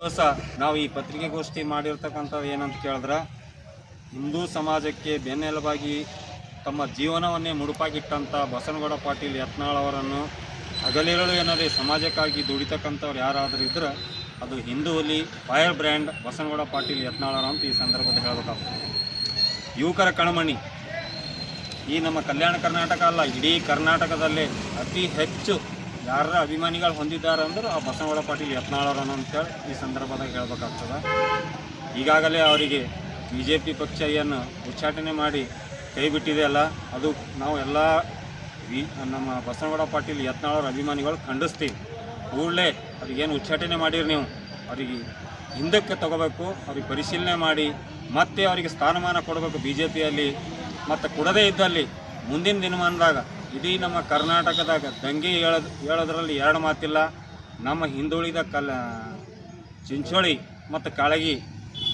ದಿವಸ ನಾವು ಈ ಪತ್ರಿಕೆಗೋಷ್ಠಿ ಮಾಡಿರ್ತಕ್ಕಂಥದ್ದು ಏನಂತ ಕೇಳಿದ್ರೆ, ಹಿಂದೂ ಸಮಾಜಕ್ಕೆ ಬೆನ್ನೆಲುಬಾಗಿ ತಮ್ಮ ಜೀವನವನ್ನೇ ಮುಡುಪಾಗಿಟ್ಟಂಥ ಬಸನಗೌಡ ಪಾಟೀಲ್ ಯತ್ನಾಳ್ ಅವರನ್ನು ಹಗಲಿರಳು ಎನ್ನದೇ ಸಮಾಜಕ್ಕಾಗಿ ದುಡಿತಕ್ಕಂಥವ್ರು ಯಾರಾದರೂ ಇದ್ರೆ ಅದು ಹಿಂದೂ ಹುಲಿ, ಫೈರ್ ಬ್ರ್ಯಾಂಡ್ ಬಸನಗೌಡ ಪಾಟೀಲ್ ಯತ್ನಾಳರು ಅಂತ ಈ ಸಂದರ್ಭದಲ್ಲಿ ಹೇಳಬೇಕಾಗ್ತದೆ. ಯುವಕರ ಕಣಮಣಿ, ಈ ನಮ್ಮ ಕಲ್ಯಾಣ ಕರ್ನಾಟಕ ಅಲ್ಲ, ಇಡೀ ಕರ್ನಾಟಕದಲ್ಲೇ ಅತಿ ಹೆಚ್ಚು ಯಾರ ಅಭಿಮಾನಿಗಳು ಹೊಂದಿದ್ದಾರೆ ಅಂದ್ರೆ ಆ ಬಸವಗೌಡ ಪಾಟೀಲ್ ಯತ್ನಾಳರನ್ನು ಅಂತೇಳಿ ಈ ಸಂದರ್ಭದಾಗ ಹೇಳ್ಬೇಕಾಗ್ತದೆ. ಈಗಾಗಲೇ ಅವರಿಗೆ ಬಿ ಜೆ ಪಿ ಪಕ್ಷ ಏನು ಉಚ್ಚಾಟನೆ ಮಾಡಿ ಕೈ ಬಿಟ್ಟಿದೆ ಅಲ್ಲ, ಅದು ನಾವು ಎಲ್ಲ ನಮ್ಮ ಬಸವಗೌಡ ಪಾಟೀಲ್ ಯತ್ನಾಳರ ಅಭಿಮಾನಿಗಳು ಖಂಡಿಸ್ತೀವಿ. ಕೂಡಲೇ ಅವ್ರಿಗೇನು ಉಚ್ಚಾಟನೆ ಮಾಡಿರಿ ನೀವು, ಅವರಿಗೆ ಹಿಂದಕ್ಕೆ ತಗೋಬೇಕು, ಅವ್ರಿಗೆ ಪರಿಶೀಲನೆ ಮಾಡಿ, ಮತ್ತೆ ಅವರಿಗೆ ಸ್ಥಾನಮಾನ ಕೊಡಬೇಕು ಬಿ ಜೆ ಪಿಯಲ್ಲಿ ಮತ್ತು ಕೊಡದೇ ಇದ್ದಲ್ಲಿ ಮುಂದಿನ ದಿನಮಾನದಾಗ ಇಡೀ ನಮ್ಮ ಕರ್ನಾಟಕದಾಗ ದಂಗೆ ಹೇಳೋದು ಹೇಳೋದ್ರಲ್ಲಿ ಎರಡು ಮಾತಿಲ್ಲ. ನಮ್ಮ ಹಿಂದುಳಿದ ಕಲ ಚಿಂಚೋಳಿ ಮತ್ತು ಕಾಳಗಿ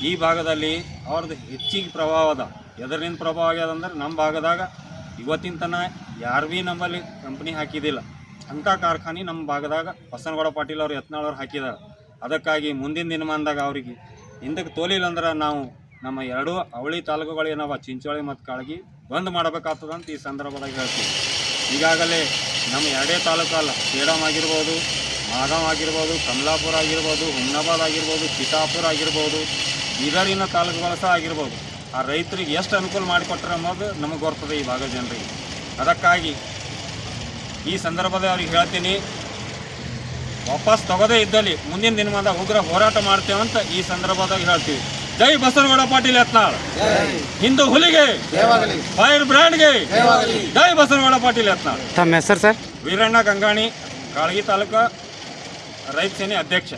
ಈ ಭಾಗದಲ್ಲಿ ಅವ್ರದ್ದು ಹೆಚ್ಚಿಗೆ ಪ್ರಭಾವ ಅದ. ಎದರಿಂದ ಪ್ರಭಾವ ಆಗ್ಯದ ಅಂದ್ರೆ ನಮ್ಮ ಭಾಗದಾಗ ಇವತ್ತಿನ ತನಕ ಯಾರು ಭೀ ನಮ್ಮಲ್ಲಿ ಕಂಪ್ನಿ ಹಾಕಿದ್ದಿಲ್ಲ ಅಂಥ ಕಾರ್ಖಾನೆ ನಮ್ಮ ಭಾಗದಾಗ ಬಸನಗೌಡ ಪಾಟೀಲ್ ಅವ್ರು ಯತ್ನಾಳವ್ರು ಹಾಕಿದ್ದಾರೆ ಅದಕ್ಕಾಗಿ ಮುಂದಿನ ದಿನಮಾನದಾಗ ಅವರಿಗೆ ಹಿಂದಕ್ಕೆ ತೋಲಿಲ್ಲ ಅಂದ್ರೆ ನಾವು ನಮ್ಮ ಎರಡೂ ಅವಳಿ ತಾಲೂಕುಗಳೇನವ ಚಿಂಚೋಳಿ ಮತ್ತು ಕಾಳಗಿ ಬಂದ್ ಮಾಡಬೇಕಾಗ್ತದಂತ ಈ ಸಂದರ್ಭದಾಗ ಹೇಳ್ತೀವಿ. ಈಗಾಗಲೇ ನಮ್ಮ ಎರಡೇ ತಾಲೂಕು ಅಲ್ಲ ಸೇಡಂ ಆಗಿರ್ಬೋದು ಮಾಗಾಂ ಆಗಿರ್ಬೋದು, ಕಮಲಾಪುರ ಆಗಿರ್ಬೋದು, ಹುಮ್ನಾಬಾದ್ ಆಗಿರ್ಬೋದು ಚಿತಾಪುರ ಆಗಿರ್ಬೋದು, ಬೀದರಿನ ತಾಲೂಕುಗಳು ಸಹ ಆಗಿರ್ಬೋದು. ಆ ರೈತರಿಗೆ ಎಷ್ಟು ಅನುಕೂಲ ಮಾಡಿಕೊಟ್ರೆ ಅನ್ನೋದು ನಮಗೆ ಬರ್ತದೆ ಈ ಭಾಗದ ಜನರಿಗೆ. ಅದಕ್ಕಾಗಿ ಈ ಸಂದರ್ಭದಲ್ಲಿ ಅವ್ರಿಗೆ ಹೇಳ್ತೀನಿ, ವಾಪಸ್ ತಗೋದೇ ಇದ್ದಲ್ಲಿ ಮುಂದಿನ ದಿನಮಾನ ಉಗ್ರ ಹೋರಾಟ ಮಾಡ್ತೇವೆ ಅಂತ ಈ ಸಂದರ್ಭದಾಗ ಹೇಳ್ತೀವಿ. ಜೈ ಬಸವನಗೌಡ ಪಾಟೀಲ್ ಯತ್ನಾಳ್. ಹಿಂದೂ ಹುಲಿಗೆ ಫೈರ್ ಬ್ರ್ಯಾಂಡ್ಗೆ ಜೈ ಬಸವನಗೌಡ ಪಾಟೀಲ್ ಯತ್ನಾಳ್. ತಮ್ಮ ಹೆಸರು ಸರ್? ವೀರಣ್ಣ ಗಂಗಾಣಿ ಕಾಳಗಿ ತಾಲೂಕ ರೈತ ಸೇನೆ ಅಧ್ಯಕ್ಷ.